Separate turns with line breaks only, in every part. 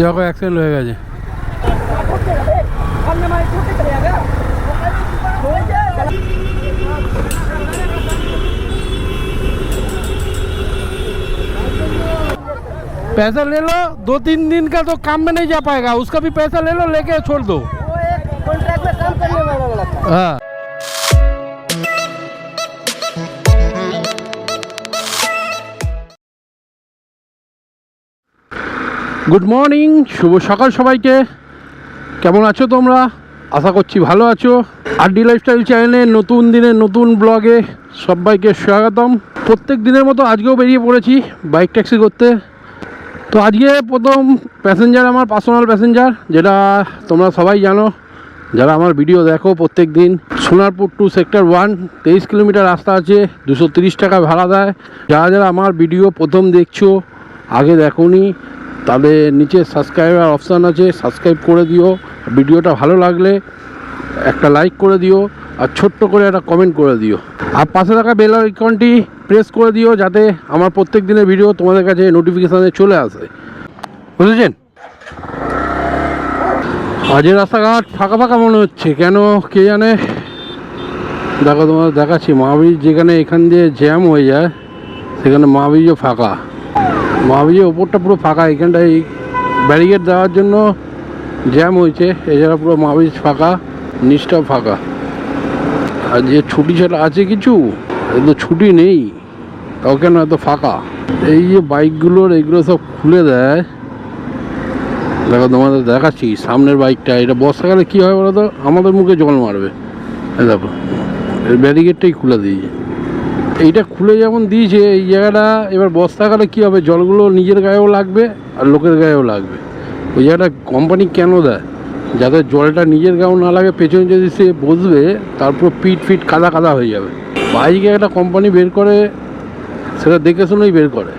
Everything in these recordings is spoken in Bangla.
দেখো অ্যাক্সিডেন্ট হয়ে গেছে पैसा ले लो दो तीन दिन का तो काम में नहीं जा पाएगा उसका भी पैसा ले लो लेके छोड़ दो
वो एक कॉन्ट्रैक्ट में काम करने वाला लगता है
গুড মর্নিং শুভ সকাল সবাইকে। কেমন আছো তোমরা? আশা করছি ভালো আছো। আরডি লাইফস্টাইল চ্যানেলে নতুন দিনে নতুন ব্লগে সবাইকে স্বাগতম। প্রত্যেক দিনের মতো আজকেও বেরিয়ে পড়েছি বাইক ট্যাক্সি করতে। তো আজকে প্রথম প্যাসেঞ্জার আমার পার্সোনাল প্যাসেঞ্জার যেটা তোমরা সবাই জানো। যারা আমার ভিডিও দেখো প্রত্যেক দিন, সোনারপুর টু সেক্টর ওয়ান তেইশ কিলোমিটার রাস্তা আছে, দুশো টাকা ভাড়া দেয়। যারা যারা আমার ভিডিও প্রথম দেখছ, আগে দেখোনি তাদের নিচে সাবস্ক্রাইবার অপশান আছে সাবস্ক্রাইব করে দিও। ভিডিওটা ভালো লাগলে একটা লাইক করে দিও আর ছোট্ট করে একটা কমেন্ট করে দিও। আর পাশে থাকা বেল আইকনটি প্রেস করে দিও যাতে আমার প্রত্যেক দিনের ভিডিও তোমাদের কাছে নোটিফিকেশানে চলে আসে। বুঝেছেন? আজের রাস্তাঘাট ফাঁকা ফাঁকা মনে হচ্ছে। কেন কে জানে? দেখো তোমার দেখাচ্ছি। মহাবীর যেখানে এখান দিয়ে জ্যাম হয়ে যায়, সেখানে মহাবীরও ফাঁকা। মহাবীরের ওপরটা পুরো ফাঁকা এখানটায় ব্যারিকেড দেওয়ার জন্য জ্যাম হয়েছে এছাড়া পুরো মহাবীর ফাঁকা, নিচটাও ফাঁকা। আর যে ছুটি ছাড়া আছে কিছু? এ তো ছুটি নেই তাও কেন এত ফাঁকা। এই যে বাইকগুলোর এগুলো সব খুলে দেয়। দেখো, তোমাদের দেখাচ্ছি, সামনের বাইকটা, এটা বর্ষাকালে কী হয় বলো তো? আমাদের মুখে জল মারবে। এই দেখো ব্যারিকেডটাই খুলে দিয়েছে। এইটা খুলে যেমন দিয়েছে, এই জায়গাটা, এবার বর্ষাকালে কী হবে? জলগুলো নিজের গায়েও লাগবে আর লোকের গায়েও লাগবে। ওই জায়গাটা কোম্পানি কেন দেয়? যাতে জলটা নিজের গায়েও না লাগে, পেছনে যদি সে বসবে তারপর পিট ফিট কাদা কাদা হয়ে যাবে। বাইকে একটা কোম্পানি বের করে, সেটা দেখে শুনেই বের করে।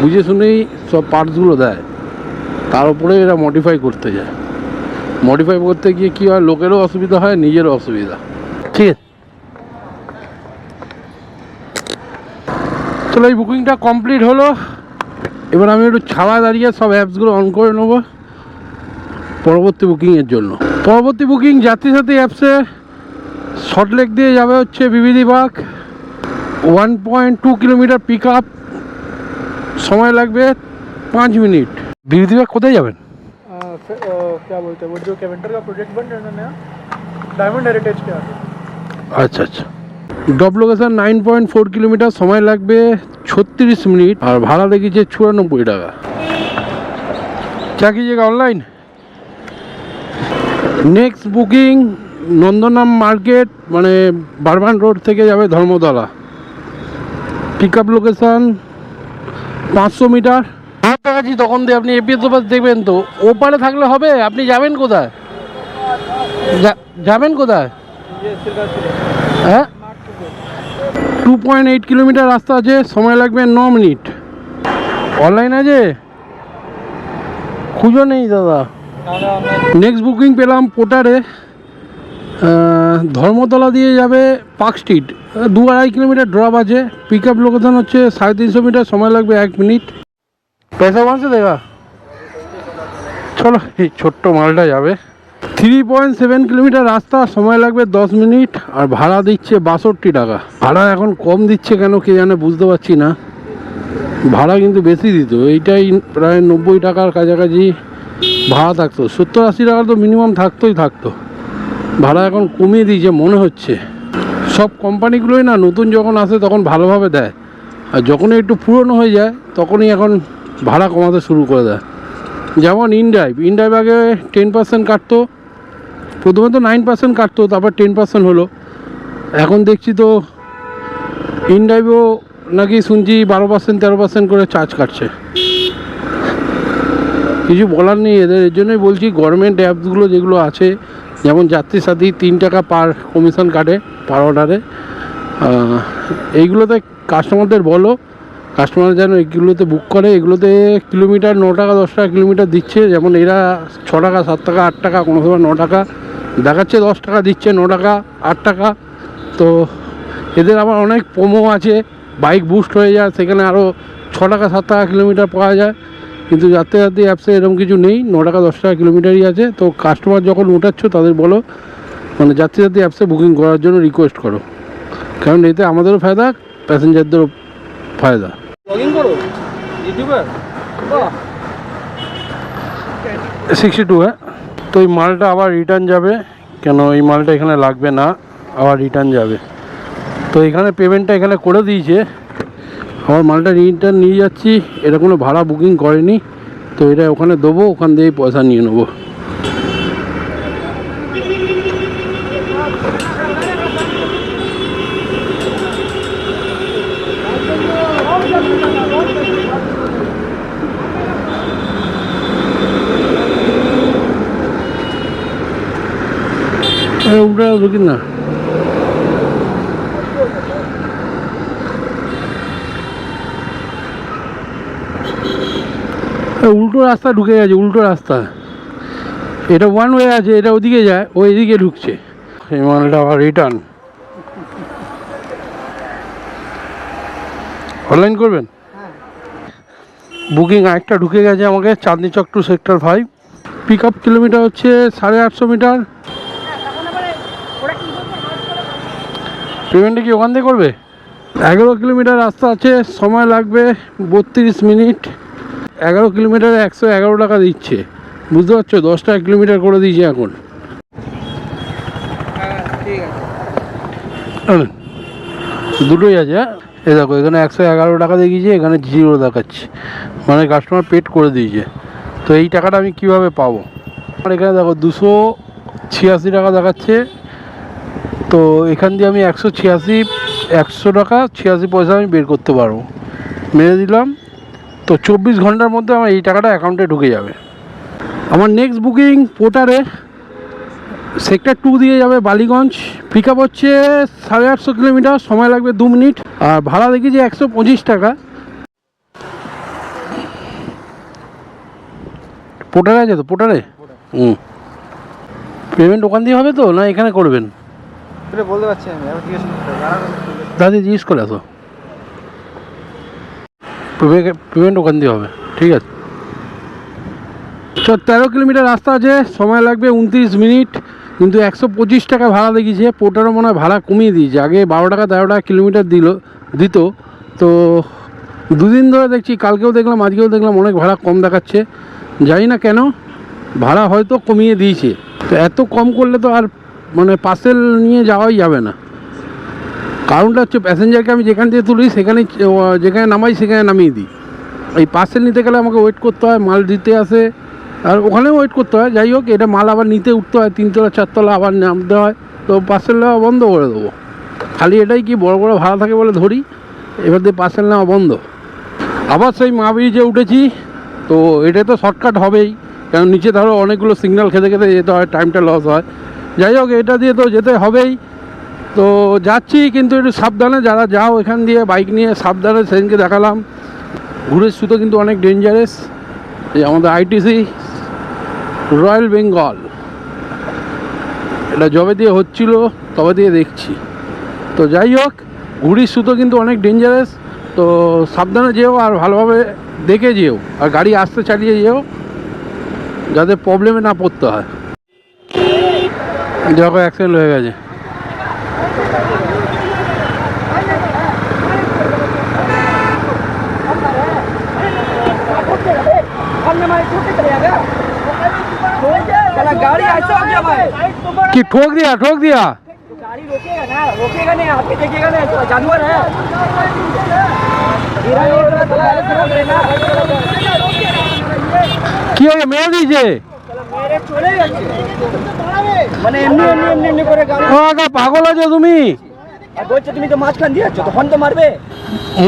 বুঝে শুনেই সব পার্টসগুলো দেয়। তার উপরে এরা মডিফাই করতে যায়। মডিফাই করতে গিয়ে কী হয়? লোকেরও অসুবিধা হয়, নিজেরও অসুবিধা ঠিক আছে চলো এই বুকিংটা কমপ্লিট হলো এবার আমি একটু ছাড়া দাঁড়িয়ে সব অ্যাপসগুলো অন করে নেবো পরবর্তী বুকিংয়ের জন্য পরবর্তী বুকিং যাত্রী সাথী অ্যাপসে শর্টলেক দিয়ে যাবে হচ্ছে BBD Bag one point two kilometre pick up সময় লাগবে পাঁচ মিনিট বিবিধি বাগ কোথায় যাবেন
आ, फिर, आ, क्या बोलते हैं वो जो कैवेंटर का प्रोजेक्ट बन रहा है ना नया डायमंड हेरिटेज के आगे
আচ্ছা আচ্ছা Drop location nine point four kilometre সময় লাগবে ছত্রিশ মিনিট আর ভাড়া লেগেছে চুরানব্বই টাকা। চাকরি জায়গা অনলাইন নেক্সট বুকিং নন্দনাম মার্কেট মানে বারবান রোড থেকে যাবে ধর্মতলা। পিক আপ লোকেশান পাঁচশো মিটার। কাছাকাছি তখন দিয়ে আপনি এপিএস অফিস দেখবেন তো। ওপারে থাকলে হবে আপনি যাবেন কোথায়? যাবেন কোথায়? হ্যাঁ? টু পয়েন্ট এইট কিলোমিটার রাস্তা আছে সময় লাগবে ন মিনিট। অনলাইন আছে? খুঁজো নেই দাদা। নেক্সট বুকিং পেলাম পোটারে ধর্মতলা দিয়ে যাবে পার্ক স্ট্রিট। দু আড়াই কিলোমিটার ড্রপ আছে। পিক আপ লোকেশন হচ্ছে সাড়ে তিনশো মিটার সময় লাগবে এক মিনিট। পয়সা বাঁচে দেখা চলো এই ছোট্ট মালটা যাবে। থ্রি পয়েন্ট সেভেন কিলোমিটার রাস্তা, সময় লাগবে দশ মিনিট, আর ভাড়া দিচ্ছে বাষট্টি টাকা। ভাড়া এখন কম দিচ্ছে কেন কে জানে, বুঝতে পারছি না। ভাড়া কিন্তু বেশি দিত, এইটাই প্রায় নব্বই টাকার কাছাকাছি ভাড়া থাকতো। সত্তর আশি টাকা তো মিনিমাম থাকতোই থাকতো। ভাড়া এখন কমিয়ে দিয়েছে, মনে হচ্ছে। সব কোম্পানিগুলোই না, নতুন যখন আসে তখন ভালোভাবে দেয়। আর যখনই একটু পুরনো হয়ে যায়, তখনই এখন ভাড়া কমাতে শুরু করে দেয়। যেমন ইনড্রাইভ ইনড্রাইভ আগে টেন পার্সেন্ট কাটতো প্রথমে তো নাইন পার্সেন্ট কাটতো, তারপর টেন পার্সেন্ট হলো। এখন দেখছি তো ইনড্রাইভও নাকি শুনছি বারো পার্সেন্ট তেরো পার্সেন্ট করে চার্জ কাটছে। কিছু বলার নেই এদের, এর জন্যই বলছি গভর্নমেন্ট অ্যাপসগুলো যেগুলো আছে, যেমন যাত্রী সাথী, তিন টাকা পার কমিশন কাটে পার অর্ডারে এইগুলোতে কাস্টমারদের বলো কাস্টমার যেন এগুলোতে বুক করে, এগুলোতে কিলোমিটার ন টাকা, দশ টাকা কিলোমিটার দিচ্ছে। যেমন এরা ছ টাকা, সাত টাকা, আট টাকা, কোনো সময় ন টাকা। দেখাচ্ছে দশ টাকা দিচ্ছে ন টাকা আট টাকা। তো এদের আবার অনেক প্রোমো আছে বাইক বুস্ট হয়ে যায় সেখানে আরও ছ টাকা সাত টাকা কিলোমিটার পাওয়া যায়। কিন্তু যাত্রাযাত্রী অ্যাপসে এরকম কিছু নেই ন টাকা দশ টাকা কিলোমিটারই আছে। তো কাস্টমার যখন ওঠাচ্ছ তাদের বলো মানে যাত্রীযাত্রী অ্যাপসে বুকিং করার জন্য রিকোয়েস্ট করো। কারণ এতে আমাদেরও ফায়দা প্যাসেঞ্জারদেরও ফায়দা। সিক্সটি টু হ্যাঁ। তো এই মালটা আবার রিটার্ন যাবে। কেন এই মালটা এখানে লাগবে না, আবার রিটার্ন যাবে। তো এখানে পেমেন্টটা এখানে করে দিয়েছে। আমার মালটা রিটার্ন নিয়ে যাচ্ছি এটা কোনো ভাড়া বুকিং করেনি। তো এটা ওখানে দেবো, ওখান দিয়েই পয়সা নিয়ে নেব। এ, উল্টো রাস্তা ঢুকে গেছে উল্টো রাস্তা। এটা ওয়ান ওয়ে আছে এটা ওদিকে যায় ও এদিকে ঢুকছে। আবার রিটার্ন অনলাইন করবেন? বুকিং আরেকটা ঢুকে গেছে আমাকে Chandni Chowk to sector five pick up kilometre হচ্ছে সাড়ে আটশো মিটার পেমেন্টটা কি ওখান থেকে করবে? এগারো কিলোমিটার রাস্তা আছে সময় লাগবে বত্রিশ মিনিট। এগারো কিলোমিটারে একশো এগারো টাকা দিচ্ছে। বুঝতে পারছ? দশ টাকা কিলোমিটার করে দিয়েছে এখন? দুটোই আছে হ্যাঁ? এই দেখো এখানে একশো এগারো টাকা দেখিয়েছে এখানে জিরো দেখাচ্ছে। মানে কাস্টমার পেড করে দিয়েছে। তো এই টাকাটা আমি কীভাবে পাবো? আমার এখানে দেখো দুশো ছিয়াশি টাকা দেখাচ্ছে। তো এখান দিয়ে আমি একশো ছিয়াশি, একশো টাকা, ছিয়াশি পয়সা আমি বের করতে পারব। মেরে দিলাম। তো চব্বিশ ঘণ্টার মধ্যে আমার এই টাকাটা অ্যাকাউন্টে ঢুকে যাবে। আমার নেক্সট বুকিং পোটারে সেক্টর টু দিয়ে যাবে বালিগঞ্জ। পিক আপ হচ্ছে সাড়ে আটশো কিলোমিটার, সময় লাগবে দু মিনিট। আর ভাড়া দেখি যে একশো পঁচিশ টাকা। পোটারে আছে তো? পোটারে হুম। পেমেন্ট ওখান দিয়ে হবে তো? না এখানে করবেন?
এটা বলতে পারছি আমি আমি জিজ্ঞেস করতে
দাদি জিজ্ঞেস করে আসো। পেমেন্ট ওখান দিয়ে হবে ঠিক আছে। চ তেরো কিলোমিটার রাস্তা আছে সময় লাগবে উনত্রিশ মিনিট কিন্তু একশো পঁচিশ টাকা ভাড়া দেখিয়েছে পোটারও মনে হয় ভাড়া কমিয়ে দিয়েছে। আগে বারো টাকা তেরো টাকা কিলোমিটার দিল দিত। তো দুদিন ধরে দেখছি কালকেও দেখলাম আজকেও দেখলাম অনেক ভাড়া কম দেখাচ্ছে। জানি না কেন ভাড়া হয়তো কমিয়ে দিয়েছে। তো এত কম করলে তো আর মানে পার্সেল নিয়ে যাওয়াই যাবে না। কারণটা হচ্ছে প্যাসেঞ্জারকে আমি যেখান থেকে তুলি, সেখানে যেখানে নামাই সেখানে নামিয়ে দিই। এই পার্সেল নিতে গেলে আমাকে ওয়েট করতে হয়, মাল দিতে আসে, আর ওখানেও ওয়েট করতে হয়। যাই হোক, এটা মাল আবার নিতে উঠতে হয়, তিনতলা, চারতলা আবার নামতে হয়। তো পার্সেল নেওয়া বন্ধ করে দেবো। খালি এটাই কি বড় বড় ভাড়া থাকে বলে ধরি? এবার দিয়ে পার্সেল নেওয়া বন্ধ। আবার সেই মা ব্রিজে উঠেছি। তো এটা তো শর্টকাট হবেই। কারণ নিচে ধরো অনেকগুলো সিগন্যাল খেতে খেতে যেতে হয় টাইমটা লস হয়। যাই হোক, এটা দিয়ে তো যেতে হবেই। তো যাচ্ছি, কিন্তু একটু সাবধানে, যারা যাও এখান দিয়ে, বাইক নিয়ে সাবধানে সেদিনকে দেখালাম। ঘুরের সুতো কিন্তু অনেক ডেঞ্জারাস এই আমাদের আইটিসি রয়্যাল বেঙ্গল এটা জবে দিয়ে হচ্ছিল, তবে দিয়ে দেখছি। তো যাই হোক, ঘুড়ির সুতো কিন্তু অনেক ডেঞ্জারাস তো সাবধানে যেও আর ভালোভাবে দেখে যেও। আর গাড়ি আস্তে চালিয়ে যেও, যাতে প্রবলেমে না পড়তে হয়। দেখো অ্যাক্সিডেন্ট হয়ে গেছে
साला गाड़ी ऐसा हो गया भाई
কি ঠোক দিয়া ঠোক দিয়া
तो गाड़ी रोकेगा ना रोकेगा नहीं आपके देखेगा ना तो जानवर है गिरा नहीं तो মানে এমনি এমনি এমনি এমনি করে গাড়ি
ও আগে পাগল আছো তুমি
আর বলছে তুমি তো মাঝখান দিয়ে যাচ্ছ তখন তো মারবে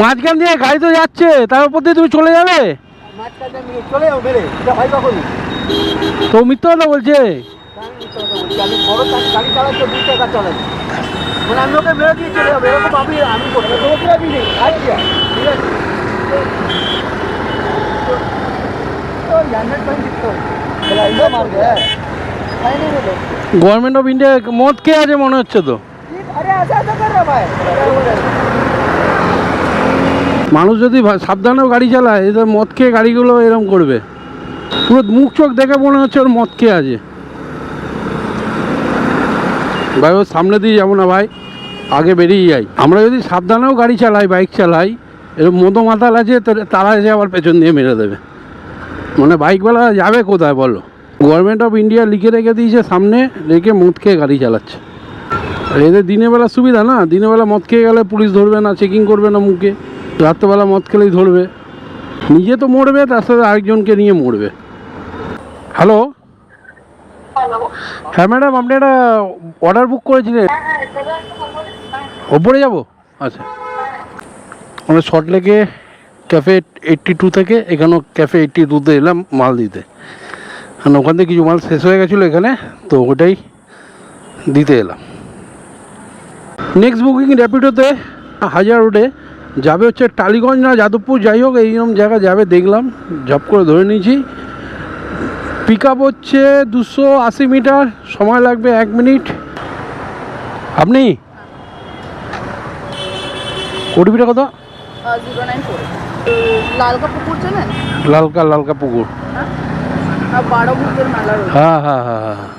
মাঝখান দিয়ে গাড়ি তো যাচ্ছে তার উপর দিয়ে তুমি চলে যাবে
চলে যাও বেরে এটা হয় কখন
তো মিথ্যা কথা বলছে
আমি মানে ওকে মেরে দিয়ে চলে যাব এরকম আমি আমি করব তোমাকে আমি নেই আচ্ছা ঠিক আছে তো
গভর্নমেন্ট অফ ইন্ডিয়া মদ কে আছে মনে হচ্ছে তো? মানুষ যদি সাবধানেও গাড়ি চালায়, এদের মদ খেয়ে গাড়িগুলো এরম করবে? পুরো মুখ চোখ দেখে মনে হচ্ছে ওর মদ খেয়ে আছে ভাই, ওর সামনে দিয়ে যাব না ভাই, আগে বেরিয়ে যাই। আমরা যদি সাবধানেও গাড়ি চালাই, বাইক চালাই এরকম মতো মাতাল আছে তারা এসে আবার পেছন দিয়ে মেরে দেবে। মানে বাইকওয়ালা যাবে কোথায় বলো? গভর্নমেন্ট অফ ইন্ডিয়া লিখে রেখে দিয়েছে সামনে রেখে মদ খেয়ে গাড়ি চালাচ্ছে। আর এদের দিনের বেলা সুবিধা না? দিনের বেলা মদ খেয়ে গেলে পুলিশ ধরবে না চেকিং করবে না মুখে। রাত্রেবেলা মদ খেলেই ধরবে। নিজে তো মরবে তার সাথে আরেকজনকে নিয়ে মরবে। হ্যালো হ্যাঁ ম্যাডাম আপনি একটা অর্ডার বুক করেছিলেন? ওপরে যাব? আচ্ছা। আমরা শর্ট লেগে ক্যাফে এইট্টি টু থেকে এখানেও ক্যাফে এইট্টি টুতে এলাম মাল দিতে কারণ ওখান থেকে কিছু মাল শেষ হয়ে গেছিল এখানে তো ওটাই দিতে এলাম। নেক্সট বুকিং র্যাপিডোতে হাজার রোডে যাবে হচ্ছে টালিগঞ্জ না যাদবপুর যাই হোক এইরকম জায়গা যাবে দেখলাম ঝপ করে ধরে নিয়েছি। পিক আপ হচ্ছে দুশো আশি মিটার সময় লাগবে এক মিনিট। আপনি? ওটিপিটা কত?
নাইন ফোর লালকা পুকুর চেনেন?
লালকা লালকা পুকুর।
রয়েছে।
হ্যাঁ হ্যাঁ হ্যাঁ হ্যাঁ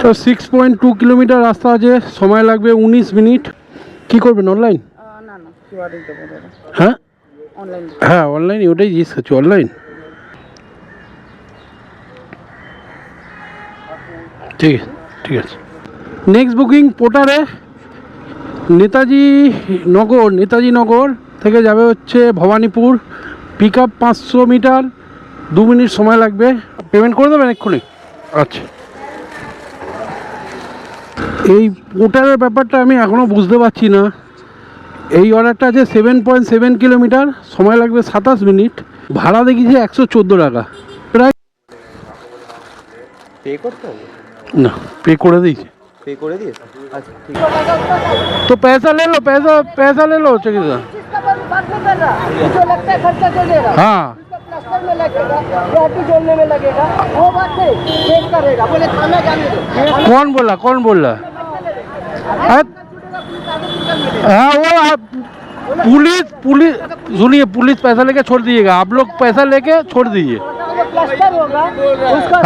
তো সিক্স পয়েন্ট টু কিলোমিটার রাস্তা আছে সময় লাগবে উনিশ মিনিট। কি করবেন অনলাইন হ্যাঁ? হ্যাঁ অনলাইন ওটাই জিজ্ঞেস করছি অনলাইন ঠিক আছে ঠিক আছে। নেক্সট বুকিং পোটারে নেতাজি নগর নেতাজি নগর। থেকে যাবে হচ্ছে ভবানীপুর পিক আপ পাঁচশো মিটার দু মিনিট সময় লাগবে পেমেন্ট করে দেবেন এক্ষুনি আচ্ছা এই পোটারের ব্যাপারটা আমি এখনও বুঝতে পারছি না এই অর্ডারটা আছে সেভেন পয়েন্ট সেভেন কিলোমিটার সময় লাগবে সাতাশ মিনিট ভাড়া দেখিয়েছে একশো চোদ্দো টাকা প্রায়
পে করতে হবে
না পে করে দিয়েছে
পে করে দিয়েছে আচ্ছা ঠিক
तो पैसा ले लो पैसा पैसा ले लो चकिता
जो लगता है खर्चा दे देगा
हाँ।
प्लास्टर में लगेगा रोटी जोड़ने में लगेगा। वो बात नहीं चेक करेगा। बोले खाना जाने दो।
कौन बोला? कौन बोल? रहा हाँ वो आप पुलिस पुलिस सुनिए पुलिस पैसा लेके छोड़ दीजिएगा। आप लोग पैसा लेके छोड़ दीजिए।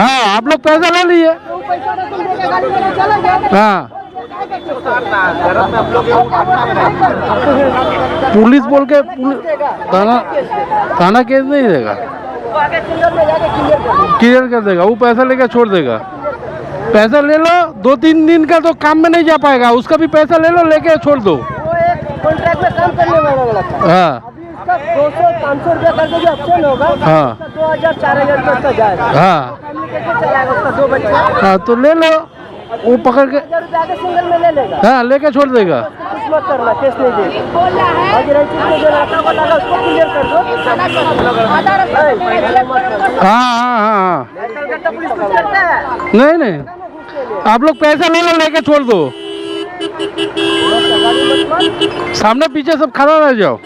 हाँ आप लोग पैसा ले लीजिए।
तो
हाँ। पुलिस बोल के थाना थाना केस नहीं देगा?
क्लियर कर
देगा। वो पैसा लेकर छोड़ देगा। पैसा ले लो दो तीन दिन का तो काम में नहीं जा पाएगा। उसका भी पैसा ले लो लेके छोड़ दो।
कॉन्ट्रैक्ट में काम करने वाला हाँ। दो सौ पाँच सौ रुपया करके जो ऑप्शन होगा
हाँ।
दो हज़ार चार हज़ार
हाँ। हाँ तो ले लो। वो पकड़ के
सिंगल में ले लेगा।
हाँ लेके छोड़ देगा।
मत करना केस नहीं देगा।
हाँ। हाँ हाँ। हाँ।
है
नहीं नहीं। आप लोग पैसा ले लो लेके छोड़ दो। सामने पीछे सब खड़ा रह जाओ।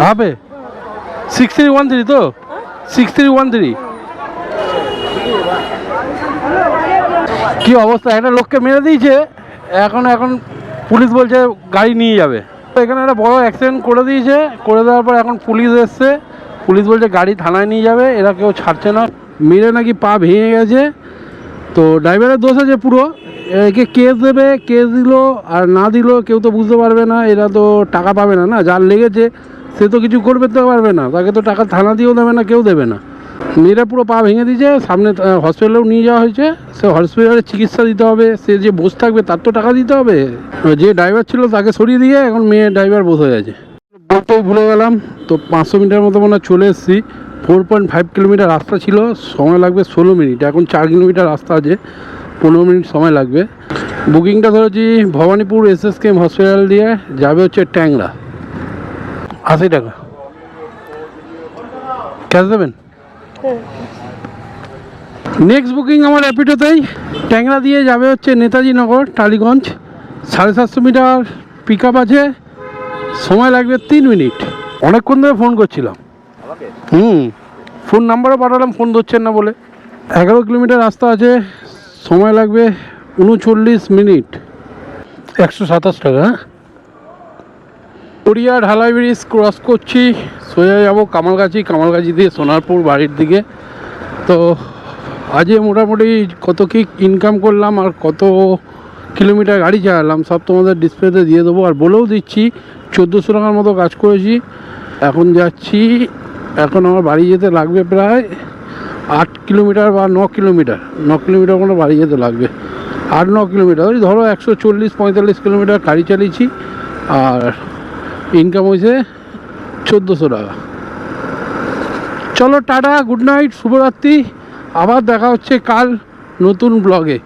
হবে। সিক্স থ্রি ওয়ান থ্রি তো? সিক্স থ্রি ওয়ান থ্রি কি অবস্থা? একটা লোককে মেরে দিয়েছে। এখন এখন পুলিশ বলছে গাড়ি নিয়ে যাবে। এখানে একটা বড় অ্যাক্সিডেন্ট করে দিয়েছে। করে দেওয়ার পর এখন পুলিশ এসছে। পুলিশ বলছে গাড়ি থানায় নিয়ে যাবে, এরা কেউ ছাড়ছে না। মেরে নাকি পা ভেঙে গেছে। তো ড্রাইভারের দোষ আছে পুরো। একে কেস দেবে কেস দিল, আর না দিল কেউ তো বুঝতে পারবে না। এরা তো টাকা পাবে না না? যার লেগেছে, সে তো কিছু করবে তো পারবে না। তাকে তো টাকা থানা দিয়েও দেবে না, কেউ দেবে না। মেয়েরা পুরো পা ভেঙে দিয়েছে, সামনে হসপিটালেও নিয়ে যাওয়া হয়েছে। সে হসপিটালে চিকিৎসা দিতে হবে, সে যে বসে থাকবে তার তো টাকা দিতে হবে। যে ড্রাইভার ছিল তাকে সরিয়ে দিয়ে এখন মেয়ে ড্রাইভার বসে গেছে বলতেও ভুলে গেলাম, তো পাঁচশো মিটার মতো মনে চলে এসেছি। ফোর পয়েন্ট ফাইভ কিলোমিটার রাস্তা ছিল, সময় লাগবে ষোলো মিনিট। এখন চার কিলোমিটার রাস্তা আছে, পনেরো মিনিট সময় লাগবে। বুকিংটা ধরেছি Bhowanipore S S K M hospital দিয়ে, যাবে হচ্ছে ট্যাংরা। আশি টাকা। ক্যাশ দেবেন? নেক্সট বুকিং আমার র্যাপিডোতেই ট্যাংরা দিয়ে যাবে হচ্ছে নেতাজি নগর টালিগঞ্জ। সাড়ে সাতশো মিটার পিক আপ আছে। সময় লাগবে তিন মিনিট। অনেকক্ষণ ধরে ফোন করছিলাম। হুম। ফোন নাম্বারও পাঠালাম ফোন ধরছেন না বলে। এগারো কিলোমিটার রাস্তা আছে। সময় লাগবে উনচল্লিশ মিনিট। একশো সাতাশ টাকা হ্যাঁ? গড়িয়া ঢালাই ব্রিজ ক্রস করছি। সোজা যাব কামালগাছি। কামালগাছি দিয়ে সোনারপুর বাড়ির দিকে। তো আজকে মোটামুটি কত কি ইনকাম করলাম আর কত কিলোমিটার গাড়ি চালালাম সব তোমাদের ডিসপ্লেতে দিয়ে দেবো। আর বলেও দিচ্ছি, চোদ্দোশো টাকার মতো কাজ করেছি। এখন যাচ্ছি, এখন আমার বাড়ি যেতে লাগবে প্রায় আট কিলোমিটার বা ন কিলোমিটার। ন কিলোমিটার মতো বাড়ি যেতে লাগবে। আট, ন কিলোমিটার। ওই ধরো একশো চল্লিশ, পঁয়তাল্লিশ কিলোমিটার গাড়ি চালিয়েছি। আর ইনকাম হয়েছে চোদ্দোশো টাকা। চলো, টাটা গুড নাইট শুভরাত্রি। আবার দেখা হচ্ছে কাল নতুন ব্লগে